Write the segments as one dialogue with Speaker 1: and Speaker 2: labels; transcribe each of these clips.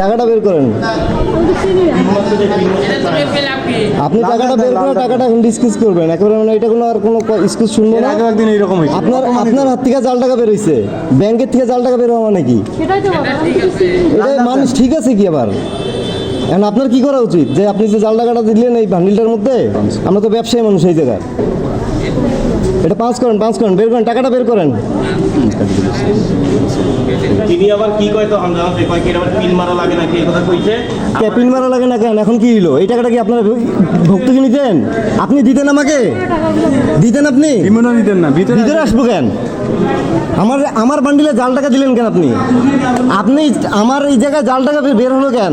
Speaker 1: টাকাটা বের করেন। আপনি টাকাটা বের করে টাকাটা এখন ডিসকাস করবেন। একেবারে মানে এটা কোনো আর কোনো এক্সকিউজ শুনব না।
Speaker 2: একদিন এইরকম হয়েছে
Speaker 1: আপনার আপনার হাত থেকে জাল টাকা বের হয়েছে ব্যাংকের থেকে জাল টাকা বের হওয়া মানে কি?
Speaker 3: সেটাই তো
Speaker 1: এটা মানুষ ঠিক আছে কি আবার? এখন আপনার কি করা উচিত? যে আপনি যে জাল টাকাটা দিলেন এই বান্ডিলটার মধ্যে আমরা তো ব্যবসায়ী মানুষ এই জায়গায় এটা পাঁচ করেন পাঁচ করেন বের করেন টাকাটা বের করেন।
Speaker 4: তিনি আবার কি কয় তো আমরা কয় কি আবার পিন মারা লাগে নাকি? এই কথা কইছে?
Speaker 1: কে পিন মারা লাগে না কেন? এখন কি হলো এই টাকাটা কি আপনারা ভক্তকে নিতেন? আপনি দিতেন আমাকে? দিতেন আপনি?
Speaker 2: বিমানও নিতেন না ভিতরে
Speaker 1: ভিতরে আসব কেন? আমার আমার বান্ডিলে জাল টাকা দিলেন কেন আপনি? আপনি আমার এই জায়গায় জাল টাকা বের- বের হলো কেন?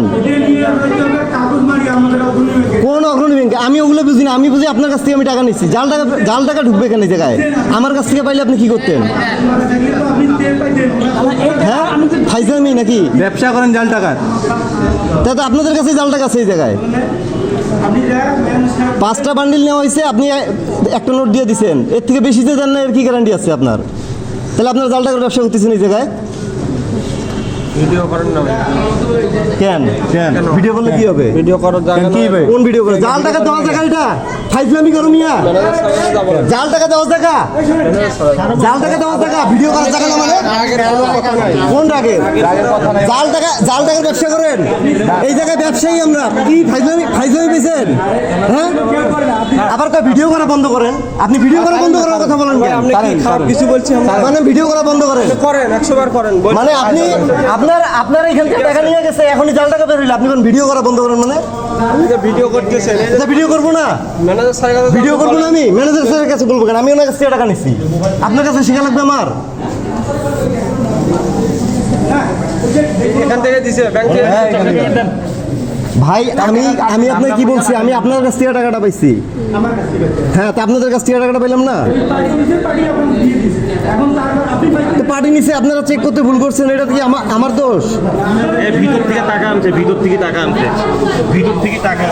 Speaker 1: কোন ব্যাংকে আমি ওগুলো বুঝি না আমি বুঝি আপনার কাছ থেকে আমি টাকা নিচ্ছি। জাল টাকা জাল টাকা ঢুকবে কেন জায়গায়। আমার কাছ থেকে পাইলে আপনি কি করতেন? হ্যাঁ? ফাইজামি নাকি?
Speaker 2: ব্যবসা করেন জাল টাকার
Speaker 1: তা তো আপনাদের কাছে জাল টাকা আছে এই জায়গায়। পাঁচটা বান্ডিল নেওয়া হয়েছে আপনি একটা নোট দিয়ে দিছেন। এর থেকে বেশি দিয়ে দেন না এর কি গ্যারান্টি আছে আপনার? তাহলে আপনার জাল টাকার ব্যবসা করতেছেন এই জায়গায়?
Speaker 5: ভিডিও করেন না
Speaker 1: কেন?
Speaker 2: কেন?
Speaker 1: ভিডিও করলে কি হবে?
Speaker 5: ভিডিও করার জায়গা
Speaker 2: কেন কি ভাই
Speaker 1: কোন ভিডিও করে জাল টাকা দেওয়া জায়গা এটা। ফাইজলামি করো মিয়া। জাল টাকা দেওয়া জায়গা জাল টাকা দেওয়া জায়গা ভিডিও করার জায়গা না মানে? কোন রাগের জাল টাকা জাল টাকার ব্যবসা করেন। এই জায়গায় ব্যবসায়ী আমরা। কি ফাইজলামি ফাইজলামি পেয়েছেন? হ্যাঁ? আবার কয় ভিডিও করা বন্ধ করেন? আপনি ভিডিও করা বন্ধ করার কথা বলেন
Speaker 5: আপনি কি খারাপ কিছু বলছেন
Speaker 1: মানে ভিডিও করা বন্ধ করেন।
Speaker 5: করেন একশো বার করেন
Speaker 1: মানে আপনি আপনার আপনার এখান থেকে টাকা নিয়ে গেছে এখনই জাল টাকা বের হইলে আপনি কোন ভিডিও করা বন্ধ করেন মানে?
Speaker 5: ভিডিও করতেছেন।
Speaker 1: এটা ভিডিও করব না?
Speaker 5: ম্যানেজার সাহেব কাছে
Speaker 1: ভিডিও করব না আমি? ম্যানেজার স্যারের কাছে বলব কেন? আমি ওনার কাছ টাকা নিচ্ছি আপনার কাছে শেখা লাগবে আমার?
Speaker 5: এখান থেকে দিছে ব্যাংক থেকে।
Speaker 1: ভাই, আমি আমি আপনাকে কি বলছি? আমি আপনার কাছ থেকে টাকাটা পাইছি। হ্যাঁ তা আপনাদের কাছ থেকে টাকাটা পেলাম না? তো পার্টি নিচে আপনারা চেক করতে ভুল করছেন, এটা কি আমার আমার দোষ?
Speaker 4: ভিতর থেকে টাকা আনছে, ভিতর থেকে টাকা আনছে। ভিতর থেকে টাকা।